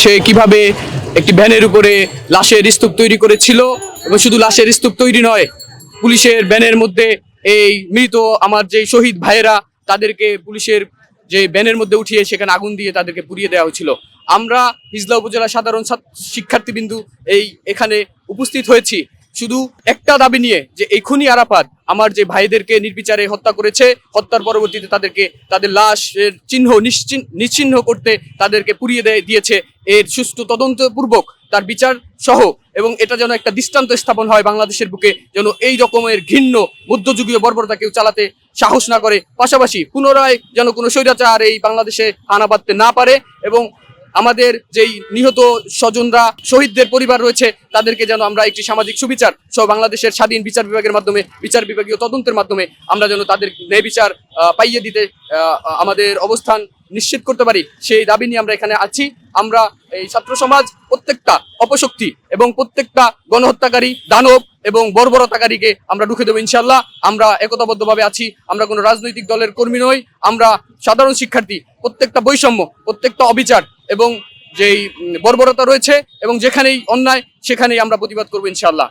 সে কীভাবে একটি ভ্যানের উপরে লাশের স্তূপ তৈরি করেছিল এবং শুধু লাশের স্তূপ তৈরি নয়, পুলিশের ব্যানের মধ্যে এই মৃত আমার যে শহীদ ভাইয়েরা, তাদেরকে পুলিশের যে ব্যানের মধ্যে উঠিয়ে সেখানে আগুন দিয়ে তাদেরকে পুড়িয়ে দেওয়া হয়েছিল। আমরা হিজলা উপজেলা সাধারণ শিক্ষার্থীবৃন্দু এই এখানে উপস্থিত হয়েছি। শুধু একটা দাবি নিয়ে যে এই খুনি আরাফাত আমার যে ভাইদেরকে নির্বিচারে হত্যা করেছে, হত্যার পরবর্তীতে তাদেরকে তাদের লাশের চিহ্ন নিশ্চিহ্ন করতে তাদেরকে পুড়িয়ে দেয় দিয়েছে। এর সুষ্ঠু তদন্তপূর্বক তার বিচার সহ এবং এটা যেন একটা দৃষ্টান্ত স্থাপন হয় বাংলাদেশের বুকে, যেন এই রকমের ঘৃণ্য মধ্যযুগীয় বর্বরতা কেউ চালাতে সাহস না করে। পাশাপাশি পুনরায় যেন কোনো স্বৈরাচার এই বাংলাদেশে আনা না পারে এবং আমাদের যেই নিহত স্বজনরা, শহীদদের পরিবার রয়েছে, তাদেরকে যেন আমরা একটি সামাজিক সুবিচার সহ বাংলাদেশের স্বাধীন বিচার বিভাগের মাধ্যমে, বিচার বিভাগীয় তদন্তের মাধ্যমে আমরা যেন তাদের ন্যায় বিচার পাইয়ে দিতে আমাদের অবস্থান নিশ্চিত করতে পারি। সেই দাবি নিয়ে আমরা এখানে আছি। আমরা এই ছাত্র সমাজ প্রত্যেকটা অপশক্তি এবং প্রত্যেকটা গণহত্যাকারী দানব এবং বর্বরতাকারীকে আমরা ঢুকে দেবো ইনশাল্লাহ আমরা একতাবদ্ধভাবে আছি, আমরা কোনো রাজনৈতিক দলের কর্মী নই, আমরা সাধারণ শিক্ষার্থী, প্রত্যেকটা বৈষম্য, প্রত্যেকটা অবিচার এবং যেই বর্বরতা রয়েছে এবং যেখানেই অন্যায়, সেখানেই আমরা প্রতিবাদ করব ইনশাল্লাহ